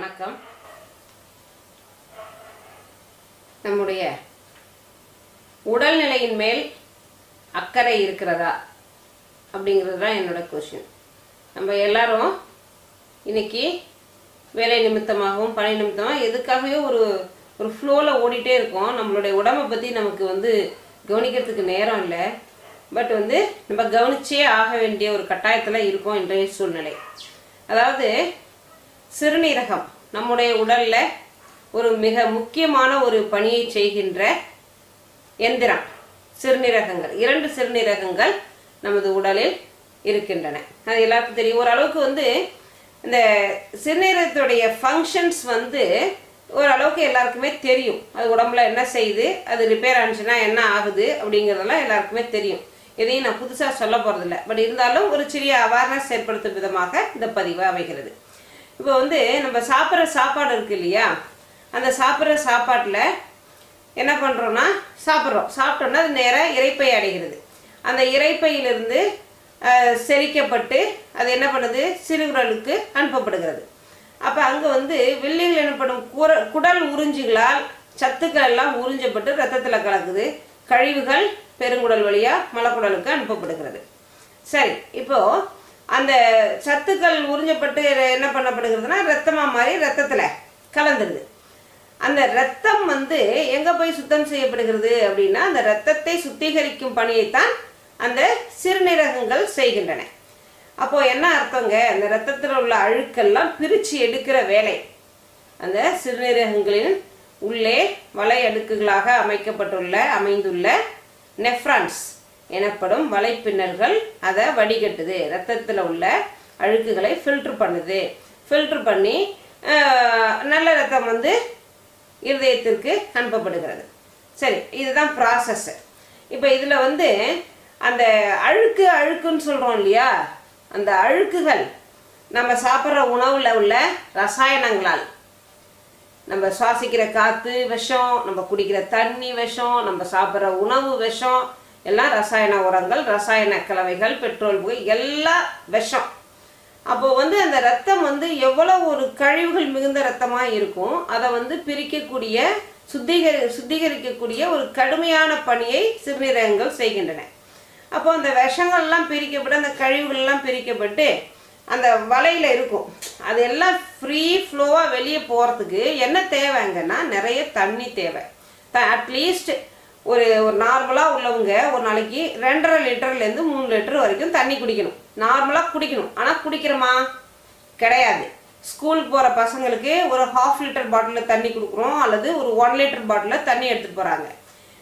வணக்கம். நம்முடைய உடல்நிலையின் மேல் அக்கறை இருக்கிறதா அப்படிங்கிறது தான் என்னோட கொஷின் நம்ம எல்லாரும் இன்னைக்கு வேலை நிமித்தமாகவும் பணி நிமித்தமாக எதுக்காகவே ஒரு ஒரு ஃப்ளோவில் ஓடிட்டே இருக்கோம். நம்மளுடைய உடம்பை பற்றி நமக்கு வந்து கவனிக்கிறதுக்கு நேரம் இல்லை. பட் வந்து நம்ம கவனிச்சே ஆக வேண்டிய ஒரு கட்டாயத்தில் இருக்கோம் இன்றைய சூழ்நிலை. அதாவது சிறுநீரகம் நம்முடைய உடல்ல ஒரு மிக முக்கியமான ஒரு பணியை செய்கின்ற எந்திரம் சிறுநீரகங்கள். இரண்டு சிறுநீரகங்கள் நமது உடலில் இருக்கின்றன. அது எல்லாருக்கும் தெரியும். ஓரளவுக்கு வந்து இந்த சிறுநீரகத்துடைய ஃபங்க்ஷன்ஸ் வந்து ஓரளவுக்கு எல்லாருக்குமே தெரியும். அது உடம்புல என்ன செய்யுது அது ரிப்பேர் ஆனிச்சுன்னா என்ன ஆகுது அப்படிங்கிறதெல்லாம் எல்லாருக்குமே தெரியும். எதையும் நான் புதுசாக சொல்ல போகிறதில்ல பட் இருந்தாலும் ஒரு சிறிய அவேர்னஸ் ஏற்படுத்தும் விதமாக இந்த பதிவு அமைகிறது. இப்போ வந்து நம்ம சாப்பிட்ற சாப்பாடு இருக்கு இல்லையா? அந்த சாப்பிட்ற சாப்பாட்டில் என்ன பண்ணுறோன்னா சாப்பிட்றோம். சாப்பிட்டோன்னா அது நேராக இறைப்பை அடைகிறது. அந்த இறைப்பையிலிருந்து செரிக்கப்பட்டு அது என்ன பண்ணுது? சிறுகுடலுக்கு அனுப்பப்படுகிறது. அப்போ அங்கே வந்து வெள்ளிகள் எனப்படும் குர குடல் உறிஞ்சுகளால் சத்துக்கள் எல்லாம் உறிஞ்சப்பட்டு ரத்தத்தில் கலக்குது. கழிவுகள் பெருங்குடல் வழியாக மலக்குடலுக்கு அனுப்பப்படுகிறது. சரி இப்போது அந்த சத்துக்கள் உறிஞ்சப்பட்டு என்ன பண்ணப்படுகிறதுனா ரத்தமா மாறி ரத்தத்துல கலந்துருது. அந்த ரத்தம் வந்து எங்க போய் சுத்தம் செய்யப்படுகிறது அப்படின்னா அந்த ரத்தத்தை சுத்திகரிக்கும் பணியைத்தான் அந்த சிறுநீரகங்கள் செய்கின்றன. அப்போ என்ன அர்த்தங்க? அந்த ரத்தத்தில் உள்ள அழுக்கெல்லாம் பிரிச்சு எடுக்கிற வேலை. அந்த சிறுநீரகங்களின் உள்ளே வலை அடுக்குகளாக அமைக்கப்பட்டுள்ள அமைந்துள்ள நெஃப்ரான்ஸ். எனப்படும் வலைப்பின்னல்கள் அதை வடிகட்டுது. ரத்தத்தில் உள்ள அழுக்குகளை ஃபில்ட்ரு பண்ணுது. ஃபில்ட்ரு பண்ணி நல்ல ரத்தம் வந்து இருதயத்திற்கு அனுப்பப்படுகிறது. சரி இதுதான் ப்ராசஸ் இப்போ இதில் வந்து அந்த அழுக்கு அழுக்குன்னு சொல்கிறோம் இல்லையா? அந்த அழுக்குகள் நம்ம சாப்பிட்ற உணவில் உள்ள ரசாயனங்களால் நம்ம சுவாசிக்கிற காற்று விஷம் நம்ம குடிக்கிற தண்ணி விஷம் நம்ம சாப்பிட்ற உணவு விஷம் எல்லாம் ரசாயன உரங்கள் ரசாயன கலவைகள் பெட்ரோல் புகை எல்லாம் விஷம். அப்போ வந்து அந்த ரத்தம் வந்து எவ்வளோ ஒரு கழிவுகள் மிகுந்த ரத்தமாக இருக்கும் அதை வந்து பிரிக்கக்கூடிய சுத்திகரி சுத்திகரிக்கக்கூடிய ஒரு கடுமையான பணியை சிறுநீரகங்கள் செய்கின்றன. அப்போ அந்த விஷங்கள்லாம் பிரிக்கப்பட்டு அந்த கழிவுகள்லாம் பிரிக்கப்பட்டு அந்த வலையில் இருக்கும். அது எல்லாம் ஃப்ரீ ஃப்ளோவாக வெளியே போகிறதுக்கு என்ன தேவைங்கன்னா நிறைய தண்ணி தேவை. த அட்லீஸ்ட் ஒரு ஒரு நார்மலாக உள்ளவங்க ஒரு நாளைக்கு ரெண்டரை லிட்டர்லேருந்து மூணு லிட்டர் வரைக்கும் தண்ணி குடிக்கணும். நார்மலாக குடிக்கணும். ஆனால் குடிக்கிறோமா? கிடையாது. ஸ்கூலுக்கு போகிற பசங்களுக்கு ஒரு ஹாஃப் லிட்டர் பாட்டிலில் தண்ணி கொடுக்குறோம் அல்லது ஒரு ஒன் லிட்டர் பாட்டிலில் தண்ணி எடுத்துகிட்டு போகிறாங்க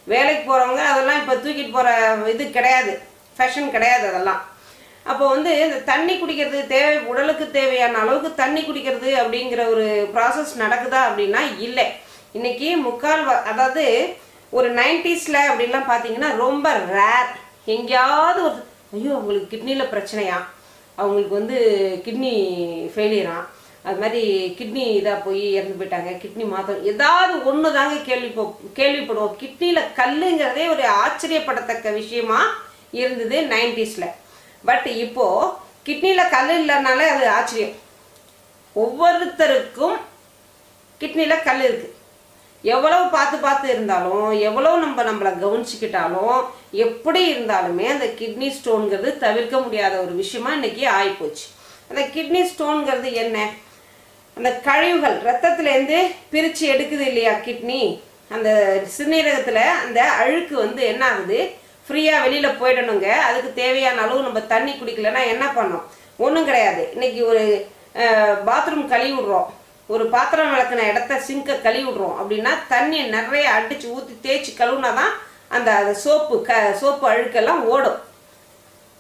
வேலைக்கு போகிறவங்க அதெல்லாம் இப்போ தூக்கிட்டு போகிற இது கிடையாது. ஃபேஷன் கிடையாது அதெல்லாம். அப்போ வந்து இந்த தண்ணி குடிக்கிறது தேவை உடலுக்கு தேவையான அளவுக்கு தண்ணி குடிக்கிறது அப்படிங்கிற ஒரு ப்ராசஸ் நடக்குதா அப்படின்னா இல்லை. இன்றைக்கி முக்கால் வ- அதாவது ஒரு நைன்டிஸில் அப்படிலாம் பார்த்தீங்கன்னா ரொம்ப ரேர் எங்கேயாவது ஒரு ஐயோ அவங்களுக்கு கிட்னியில் பிரச்சனையா? அவங்களுக்கு வந்து கிட்னி ஃபெயிலியரா அது மாதிரி கிட்னி இதாக போய் இறந்து போயிட்டாங்க. கிட்னி மாற்றம் ஏதாவது ஒன்று தாங்க கேள்விப்போ கேள்விப்படுவோம். கிட்னியில் கல்லுங்கிறதே ஒரு ஆச்சரியப்படத்தக்க விஷயமா இருந்தது நைன்டிஸில். பட் இப்போது கிட்னியில் கல் இல்லைனாலே அது ஆச்சரியம். ஒவ்வொருத்தருக்கும் கிட்னியில் கல் இருக்குது எவ்வளவு பார்த்து பார்த்து இருந்தாலும் எவ்வளவு நம்ம நம்மளை கவனிச்சுக்கிட்டாலும் எப்படி இருந்தாலுமே அந்த கிட்னி ஸ்டோன்கிறது தவிர்க்க முடியாத ஒரு விஷயமா இன்னைக்கு ஆயிப்போச்சு. அந்த கிட்னி ஸ்டோன்கிறது என்ன? அந்த கழிவுகள் ரத்தத்துலேருந்து பிரித்து எடுக்குது இல்லையா கிட்னி அந்த சிறுநீரகத்தில் அந்த அழுக்கு வந்து என்ன ஆகுது? ஃப்ரீயாக வெளியில் போயிடணுங்க. அதுக்கு தேவையான அளவு நம்ம தண்ணி குடிக்கலன்னா என்ன பண்ணோம் ஒன்றும் கிடையாது. இன்னைக்கு ஒரு பாத்ரூம் கழுவி விடுறோம் ஒரு பாத்திரம் விளக்குன இடத்த சிங்கை கழுவி விடுறோம் அப்படின்னா தண்ணியை நிறைய அடித்து ஊற்றி தேய்ச்சி கழுவுனா தான் அந்த சோப்பு க சோப்பு அழுக்கெல்லாம் ஓடும்.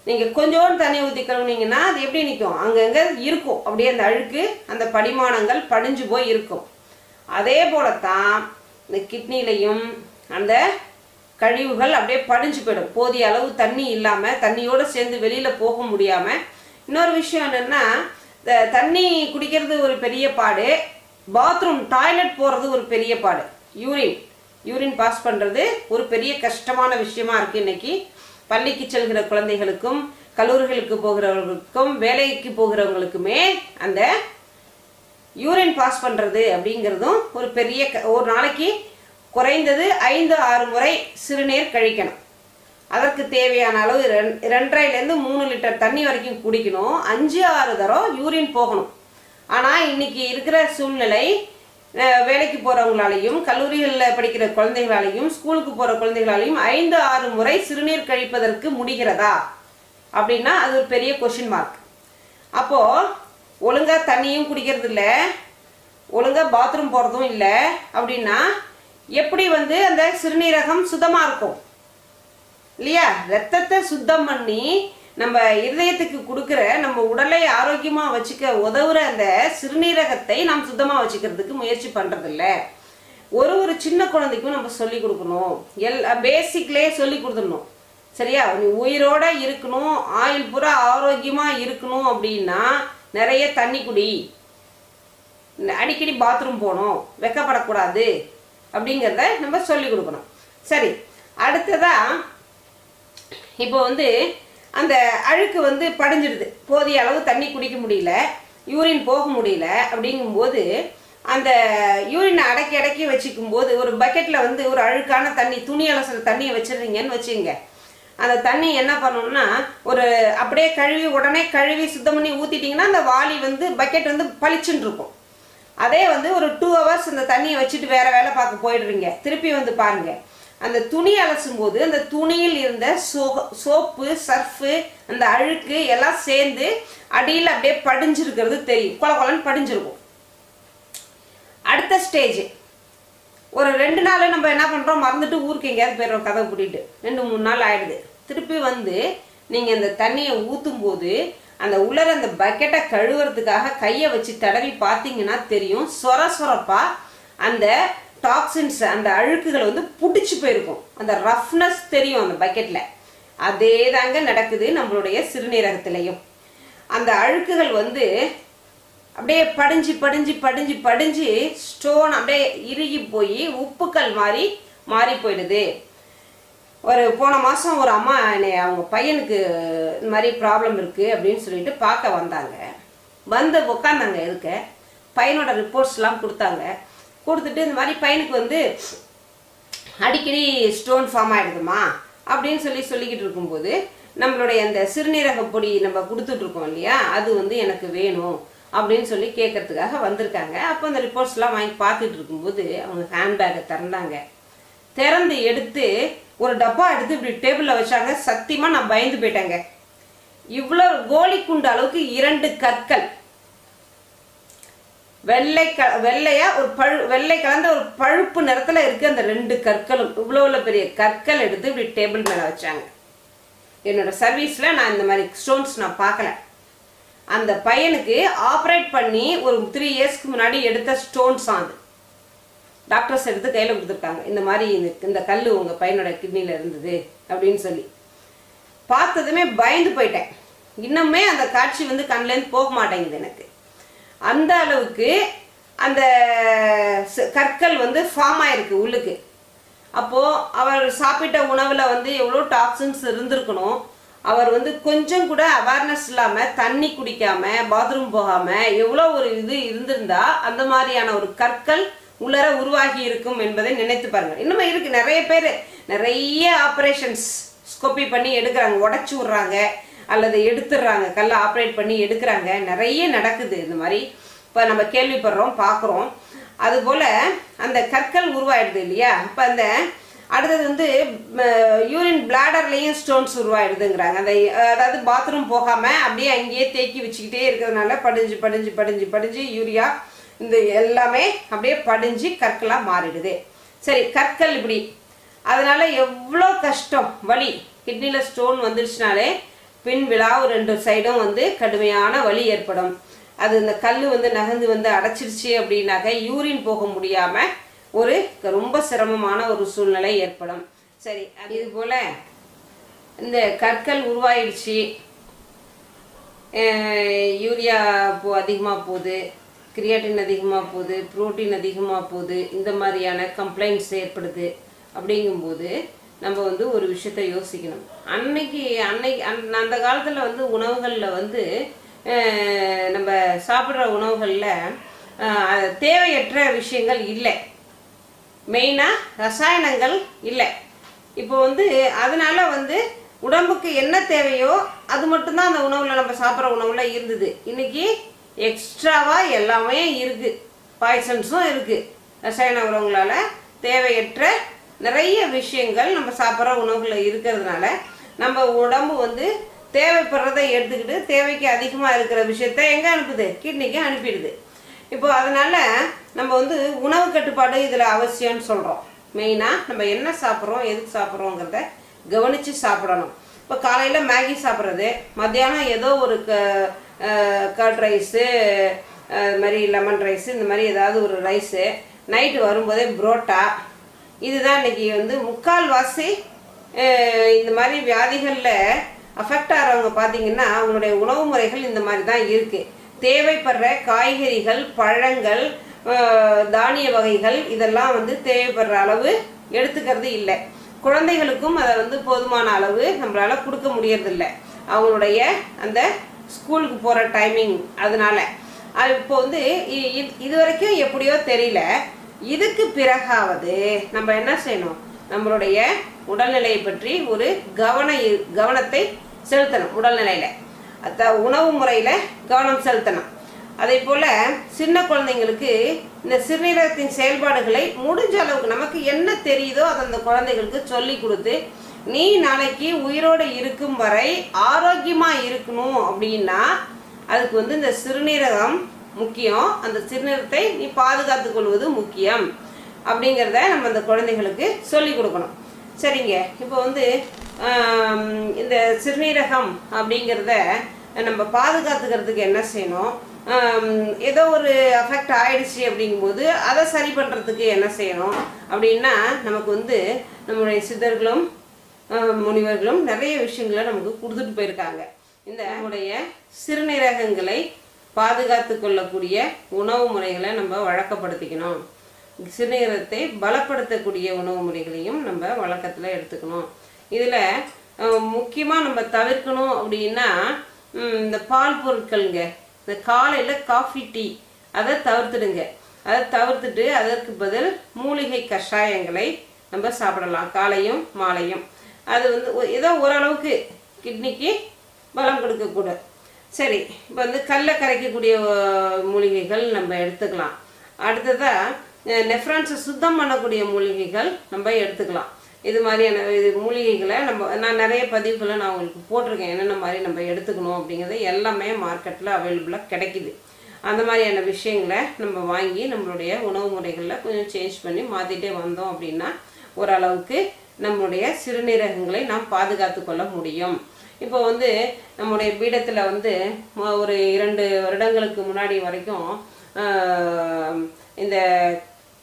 நீங்கள் கொஞ்சோண்டு தண்ணி ஊற்றி கழுவுனீங்கன்னா அது எப்படி நிற்கும் அங்கங்கே இருக்கும். அப்படியே அந்த அழுக்கு அந்த படிமானங்கள் படிஞ்சு போய் இருக்கும். அதே போலத்தான் இந்த கிட்னிலையும் அந்த கழிவுகள் அப்படியே படிஞ்சு போயிடும். போதிய அளவு தண்ணி இல்லாமல் தண்ணியோடு சேர்ந்து வெளியில் போக முடியாமல் இன்னொரு விஷயம் என்னென்னா தண்ணி குடிக்கிறது ஒரு பெரிய பாடு. பாத்ரூம் டாய்லெட் போகிறது ஒரு பெரிய பாடு. யூரின் யூரின் பாஸ் பண்ணுறது ஒரு பெரிய கஷ்டமான விஷயமா இருக்குது இன்னைக்கு. பள்ளிக்கு செல்கிற குழந்தைகளுக்கும் கல்லூரிகளுக்கு போகிறவர்களுக்கும் வேலைக்கு போகிறவங்களுக்குமே அந்த யூரின் பாஸ் பண்ணுறது அப்படிங்கிறதும் ஒரு பெரிய க- ஒரு நாளைக்கு குறைந்தது ஐந்து ஆறு முறை சிறுநீர் கழிக்கணும். அதற்கு தேவையான அளவு ரெண் ரெண்டரைலேருந்து மூணு லிட்டர் தண்ணி வரைக்கும் குடிக்கணும். அஞ்சு ஆறு தரம் யூரின் போகணும். ஆனால் இன்னைக்கு இருக்கிற சூழ்நிலை வேலைக்கு போகிறவங்களாலையும் கல்லூரிகளில் படிக்கிற குழந்தைகளாலையும் ஸ்கூலுக்கு போகிற குழந்தைகளாலையும் ஐந்து ஆறு முறை சிறுநீர் கழிப்பதற்கு முடிகிறதா? அப்படின்னா அது ஒரு பெரிய கொஷின் மார்க் அப்போது ஒழுங்காக தண்ணியும் குடிக்கிறது இல்லை ஒழுங்காக பாத்ரூம் போகிறதும் இல்லை அப்படின்னா எப்படி வந்து அந்த சிறுநீரகம் சுத்தமாக இருக்கும்? இல்லையா? ரத்தத்தை சுத்தம் பண்ணி நம்ம இருதயத்துக்கு கொடுக்குற நம்ம உடலை ஆரோக்கியமாக வச்சுக்க உதவுற அந்த சிறுநீரகத்தை நாம் சுத்தமாக வச்சுக்கிறதுக்கு முயற்சி பண்ணுறதில்ல ஒரு ஒரு சின்ன குழந்தைக்கும் நம்ம சொல்லி கொடுக்கணும். எல் பேசிக்லேயே சொல்லி கொடுத்துடணும். சரியா? நீ உயிரோட இருக்கணும் ஆயுள் பூரா ஆரோக்கியமாக இருக்கணும் அப்படின்னா நிறைய தண்ணி குடி. அடிக்கடி பாத்ரூம் போகணும் வெக்கப்படக்கூடாது அப்படிங்கிறத நம்ம சொல்லி கொடுக்கணும். சரி அடுத்ததாக இப்போ வந்து அந்த அழுக்கு வந்து படிஞ்சிடுது. போதிய அளவு தண்ணி குடிக்க முடியல. யூரின் போக முடியல அப்படிங்கும்போது அந்த யூரினை அடக்கி அடக்கி வச்சுக்கும் போது ஒரு பக்கெட்டில் வந்து ஒரு அழுக்கான தண்ணி துணி அலசுற தண்ணியை வச்சுருந்தீங்கன்னு வச்சுங்க அந்த தண்ணி என்ன பண்ணணும்னா ஒரு அப்படியே கழுவி உடனே கழுவி சுத்தம் பண்ணி ஊற்றிட்டிங்கன்னா அந்த வாளி வந்து பக்கெட் வந்து பளிச்சுன்னு இருக்கும். அதே வந்து ஒரு டூ ஹவர்ஸ் அந்த தண்ணியை வச்சுட்டு வேறு வேலை பார்க்க போயிடுறீங்க. திருப்பி வந்து பாருங்கள் அந்த துணி அலசும் போது அந்த துணியில் இருந்த சோ சோப்பு சர்ஃபு அந்த அழுக்கு எல்லாம் சேர்ந்து அடியில் அப்படியே படிஞ்சிருக்கிறது தெரியும். கொல கொலன்னு படிஞ்சிருக்கும். அடுத்த ஸ்டேஜ். ஒரு ரெண்டு நாள் நம்ம என்ன பண்ணுறோம் மறந்துட்டு ஊருக்கு எங்கேயாவது போயிடுறோம் கதை பூட்டிட்டு. ரெண்டு மூணு நாள் ஆயிடுது. திருப்பி வந்து நீங்கள் இந்த தண்ணியை ஊற்றும் போது அந்த உள்ளர அந்த பக்கெட்டை கழுவுறதுக்காக கையை வச்சு தடவி பார்த்தீங்கன்னா தெரியும். சொர சொரப்பாக அந்த டாக்ஸின்ஸ் அந்த அழுக்குகளை வந்து பிடிச்சி போயிருக்கும். அந்த ரஃப்னஸ் தெரியும் அந்த பக்கெட்டில் அதே தாங்க நடக்குது நம்மளுடைய சிறுநீரகத்திலையும். அந்த அழுக்குகள் வந்து அப்படியே படிஞ்சு படிஞ்சு படிஞ்சு படிஞ்சு ஸ்டோன் அப்படியே இறுகி போய் உப்புக்கல் மாதிரி மாறி போயிடுது. ஒரு போன மாதம் ஒரு அம்மா என்னை அவங்க பையனுக்கு இந்த மாதிரி ப்ராப்ளம் இருக்குது அப்படின்னு சொல்லிட்டு பார்க்க வந்தாங்க. வந்து உக்காந்தாங்க இருக்க பையனோட ரிப்போர்ட்ஸ்லாம் கொடுத்தாங்க. கொடுத்துட்டு இந்த மாதிரி பையனுக்கு வந்து அடிக்கடி ஸ்டோன் ஃபார்ம் ஆகிடுதுமா அப்படின்னு சொல்லி சொல்லிக்கிட்டு இருக்கும்போது நம்மளுடைய அந்த சிறுநீரக பொடி நம்ம கொடுத்துட்ருக்கோம் இல்லையா? அது வந்து எனக்கு வேணும் அப்படின்னு சொல்லி கேட்கறதுக்காக வந்திருக்காங்க. அப்போ அந்த ரிப்போர்ட்ஸ்லாம் வாங்கி பார்த்துட்டு இருக்கும்போது அவங்க ஹேண்ட்பேக்கை திறந்தாங்க. திறந்து எடுத்து ஒரு டப்பா எடுத்து இப்படி டேபிளில் வச்சாங்க. சத்தியமாக நான் பயந்து போயிட்டேங்க. இவ்வளோ கோலி குண்ட அளவுக்கு இரண்டு கற்கள். வெள்ளை க வெள்ளையா ஒரு பழு வெள்ளை கலந்த ஒரு பழுப்பு நிறத்துல இருக்கு அந்த ரெண்டு கற்களும். இவ்வளோ பெரிய கற்கள் எடுத்து இப்படி டேபிள் மேலே வச்சாங்க. என்னோட சர்வீஸில் நான் இந்த மாதிரி ஸ்டோன்ஸ் நான் பார்க்கல. அந்த பையனுக்கு ஆப்ரேட் பண்ணி ஒரு த்ரீ இயர்ஸ்க்கு முன்னாடி எடுத்த ஸ்டோன்ஸ் அது. டாக்டர்ஸ் எடுத்து கையில் கொடுத்துருக்காங்க. இந்த மாதிரி இந்த கல் உங்கள் பையனோட கிட்னியில் இருந்தது அப்படின்னு சொல்லி. பார்த்ததுமே பயந்து போயிட்டேன். இன்னுமே அந்த காட்சி வந்து கண்லேருந்து போக மாட்டேங்குது எனக்கு. அந்த அளவுக்கு அந்த ச- கற்கள் வந்து ஃபார்ம் ஆயிருக்கு உள்ளுக்கு. அப்போது அவர் சாப்பிட்ட உணவில் வந்து எவ்வளோ டாக்ஸின்ஸ் இருந்திருக்கணும். அவர் வந்து கொஞ்சம் கூட அவேர்னஸ் இல்லாமல் தண்ணி குடிக்காமல் பாத்ரூம் போகாமல் எவ்வளோ ஒரு இது இருந்திருந்தா அந்த மாதிரியான ஒரு கற்கள் உள்ளர உருவாகி இருக்கும் என்பதை நினைத்து பாருங்க. இன்னுமே இருக்கு. நிறைய பேர் நிறைய ஆப்ரேஷன்ஸ் ஸ்கோப்பி பண்ணி எடுக்கிறாங்க. உடச்சி விட்றாங்க. அல்லது எடுத்துடுறாங்க கல்லை ஆப்ரேட் பண்ணி எடுக்கிறாங்க. நிறைய நடக்குது இந்த மாதிரி. இப்போ நம்ம கேள்விப்படுறோம் பார்க்குறோம். அதுபோல் அந்த கற்கள் உருவாயிடுது இல்லையா? இப்போ அந்த அடுத்தது வந்து யூரின் பிளாடர்லேயும் ஸ்டோன்ஸ் உருவாயிடுதுங்கிறாங்க. அந்த அதாவது பாத்ரூம் போகாமல் அப்படியே அங்கேயே தேக்கி வச்சுக்கிட்டே இருக்கிறதுனால படிஞ்சு படிஞ்சு படிஞ்சு படிஞ்சு யூரியா இந்த எல்லாமே அப்படியே படிஞ்சு கற்களாக மாறிடுது. சரி கற்கள் இப்படி. அதனால் எவ்வளோ கஷ்டம் வலி. கிட்னியில் ஸ்டோன் வந்துடுச்சுனாலே பின் விழாவு ரெண்டு சைடும் வந்து கடுமையான வலி ஏற்படும். அது இந்த கல் வந்து நகர்ந்து வந்து அடைச்சிருச்சு அப்படின்னாக்க யூரின் போக முடியாமல் ஒரு ரொம்ப சிரமமான ஒரு சூழ்நிலை ஏற்படும். சரி அது இது போல் இந்த கற்கள் உருவாயிடுச்சு. யூரியா போ அதிகமாக போகுது கிரியாட்டின் அதிகமாக போகுது புரோட்டீன் அதிகமாக போகுது இந்த மாதிரியான கம்ப்ளைண்ட்ஸ் ஏற்படுது. அப்படிங்கும்போது நம்ம வந்து ஒரு விஷயத்த யோசிக்கணும். அன்னைக்கு அன்னைக்கு அந் அந்த காலத்தில் வந்து உணவுகளில் வந்து நம்ம சாப்பிட்ற உணவுகளில் தேவையற்ற விஷயங்கள் இல்லை. மெயினாக ரசாயனங்கள் இல்லை. இப்போ வந்து அதனால வந்து உடம்புக்கு என்ன தேவையோ அது மட்டும்தான் அந்த உணவில் நம்ம சாப்பிட்ற உணவில் இருந்தது. இன்னைக்கு எக்ஸ்ட்ராவாக எல்லாமே இருக்குது பாய்சன்ஸும் இருக்குது ரசாயன உணவுங்களால் தேவையற்ற நிறைய விஷயங்கள் நம்ம சாப்பிட்ற உணவுகளில் இருக்கிறதுனால நம்ம உடம்பு வந்து தேவைப்படுறதை எடுத்துக்கிட்டு தேவைக்கு அதிகமாக இருக்கிற விஷயத்த எங்கே அனுப்புது? கிட்னிக்கு அனுப்பிடுது. இப்போ அதனால் நம்ம வந்து உணவு கட்டுப்பாடு இதில் அவசியம்னு சொல்கிறோம் மெயினாக நம்ம என்ன சாப்பிட்றோம் எதுக்கு சாப்பிட்றோங்கிறத கவனித்து சாப்பிடணும். இப்போ காலையில் மேகி சாப்பிட்றது மத்தியானம் ஏதோ ஒரு க கர்ட் ரைஸு இது மாதிரி லெமன் ரைஸு இந்த மாதிரி ஏதாவது ஒரு ரைஸு. நைட்டு வரும்போதே புரோட்டா இதுதான் இன்னைக்கு வந்து முக்கால்வாசி இந்த மாதிரி வியாதிகளில் அஃபெக்ட் ஆகிறவங்க பார்த்தீங்கன்னா அவங்களுடைய உணவு முறைகள் இந்த மாதிரி தான் இருக்குது தேவைப்படுற காய்கறிகள் பழங்கள் தானிய வகைகள் இதெல்லாம் வந்து தேவைப்படுற அளவு எடுத்துக்கிறது இல்லை. குழந்தைகளுக்கும் அதை வந்து போதுமான அளவு நம்மளால் கொடுக்க முடியறதில்ல. அவங்களுடைய அந்த ஸ்கூலுக்கு போகிற டைமிங் அதனால. அது இப்போ வந்து இ- இது வரைக்கும் எப்படியோ தெரியல. இதுக்கு பிறகாவது நம்ம என்ன செய்யணும்? நம்மளுடைய உடல்நிலையை பற்றி ஒரு கவன கவனத்தை செலுத்தணும் உடல்நிலையில. அத்த உணவு முறையில கவனம் செலுத்தணும். அதே போல சின்ன குழந்தைங்களுக்கு இந்த சிறுநீரகத்தின் செயல்பாடுகளை முடிஞ்ச அளவுக்கு நமக்கு என்ன தெரியுதோ அதை அந்த குழந்தைகளுக்கு சொல்லி கொடுத்து நீ நாளைக்கு உயிரோடு இருக்கும் வரை ஆரோக்கியமாக இருக்கணும் அப்படின்னா அதுக்கு வந்து இந்த சிறுநீரகம் முக்கியம். அந்த சிறுநீரகத்தை நீ பாதுகாத்துக் கொள்வது முக்கியம். அப்படிங்கிறத நம்ம அந்த குழந்தைகளுக்கு சொல்லி கொடுக்கணும். சரிங்க. இப்போ வந்து இந்த சிறுநீரகம் அப்படிங்கிறத நம்ம பாதுகாத்துக்கிறதுக்கு என்ன செய்யணும்? ஏதோ ஒரு அஃபெக்ட் ஆயிடுச்சு அப்படிங்கும்போது அதை சரி பண்ணுறதுக்கு என்ன செய்யணும்? அப்படின்னா நமக்கு வந்து நம்மளுடைய சித்தர்களும் முனிவர்களும் நிறைய விஷயங்களை நமக்கு கொடுத்துட்டு போயிருக்காங்க. இந்த நம்முடைய சிறுநீரகங்களை பாதுகாத்து கொள்ளக்கூடிய உணவு முறைகளை நம்ம வழக்கப்படுத்திக்கணும். சிறுநீரத்தை பலப்படுத்தக்கூடிய உணவு முறைகளையும் நம்ம வழக்கத்தில் எடுத்துக்கணும். இதில் முக்கியமாக நம்ம தவிர்க்கணும் அப்படின்னா இந்த பால் பொருட்கள்ங்க. இந்த காலையில் காஃபி டீ அதை தவிர்த்துடுங்க. அதை தவிர்த்துட்டு அதற்கு பதில் மூலிகை கஷாயங்களை நம்ம சாப்பிடலாம் காலையும் மாலையும். அது வந்து ஏதோ ஓரளவுக்கு கிட்னிக்கு பலம் கொடுக்கக்கூடாது சரி இப்போ வந்து கல்லை கரைக்கக்கூடிய மூலிகைகள் நம்ம எடுத்துக்கலாம். அடுத்ததாக நெஃப்ரான்ஸை சுத்தம் பண்ணக்கூடிய மூலிகைகள் நம்ம எடுத்துக்கலாம். இது மாதிரியான இது மூலிகைகளை நம்ம நான் நிறைய பதிவுகளை நான் உங்களுக்கு போட்டிருக்கேன். என்னென்ன மாதிரி நம்ம எடுத்துக்கணும் அப்படிங்கிறது எல்லாமே மார்க்கெட்டில் அவைலபிளாக கிடைக்குது. அந்த மாதிரியான விஷயங்களை நம்ம வாங்கி நம்மளுடைய உணவு முறைகளில் கொஞ்சம் சேஞ்ச் பண்ணி மாற்றிட்டே வந்தோம் அப்படின்னா ஓரளவுக்கு நம்மளுடைய சிறுநீரகங்களை நாம் பாதுகாத்து கொள்ள முடியும். இப்போ வந்து நம்முடைய பீடத்தில் வந்து ஒரு இரண்டு வருடங்களுக்கு முன்னாடி வரைக்கும் இந்த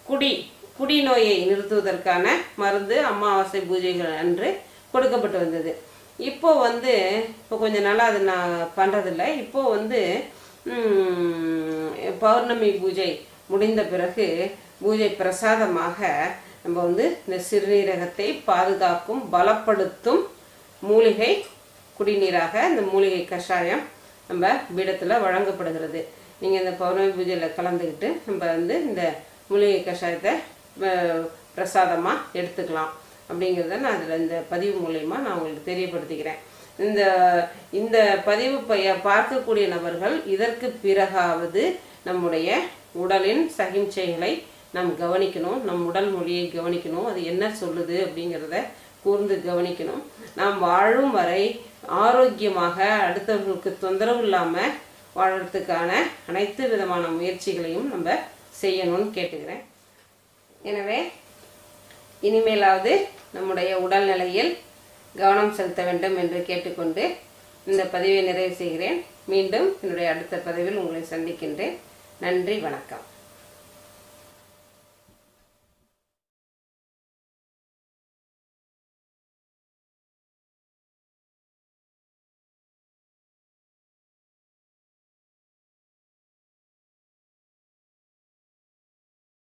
குடி குடி நோயை நிறுத்துவதற்கான மருந்து அமாவாசை பூஜைகள் அன்று கொடுக்கப்பட்டு வந்தது. இப்போ வந்து இப்போ கொஞ்சம் நாளாக அது நான் பண்ணுறதில்ல இப்போ வந்து பௌர்ணமி பூஜை முடிந்த பிறகு பூஜை பிரசாதமாக நம்ம வந்து இந்த சிறுநீரகத்தை பாதுகாக்கும் பலப்படுத்தும் மூலிகை குடிநீராக இந்த மூலிகை கஷாயம் நம்ம பீடத்தில் வழங்கப்படுகிறது. நீங்கள் இந்த பௌர்ணமி பூஜையில் கலந்துக்கிட்டு நம்ம வந்து இந்த மூலிகை கஷாயத்தை பிரசாதமாக எடுத்துக்கலாம். அப்படிங்கிறத நான் அதில் இந்த பதிவு மூலயமா நான் உங்களுக்கு தெரியப்படுத்திக்கிறேன். இந்த இந்த பதிவு பைய பார்க்கக்கூடிய நபர்கள் இதற்கு பிறகாவது நம்முடைய உடலின் சகிம்சைகளை நாம் கவனிக்கணும். நம் உடல் மொழியை கவனிக்கணும். அது என்ன சொல்லுது அப்படிங்கிறத கூர்ந்து கவனிக்கணும். நாம் வாழும் வரை ஆரோக்கியமாக அடுத்தவர்களுக்கு தொந்தரவு இல்லாமல் வாழறதுக்கான அனைத்து விதமான முயற்சிகளையும் நம்ம செய்யணும்னு கேட்டுக்கிறேன். எனவே இனிமேலாவது நம்முடைய உடல்நிலையில் கவனம் செலுத்த வேண்டும் என்று கேட்டுக்கொண்டு இந்த பதிவை நிறைவு செய்கிறேன். மீண்டும் என்னுடைய அடுத்த பதிவில் உங்களை சந்திக்கின்றேன். நன்றி வணக்கம்.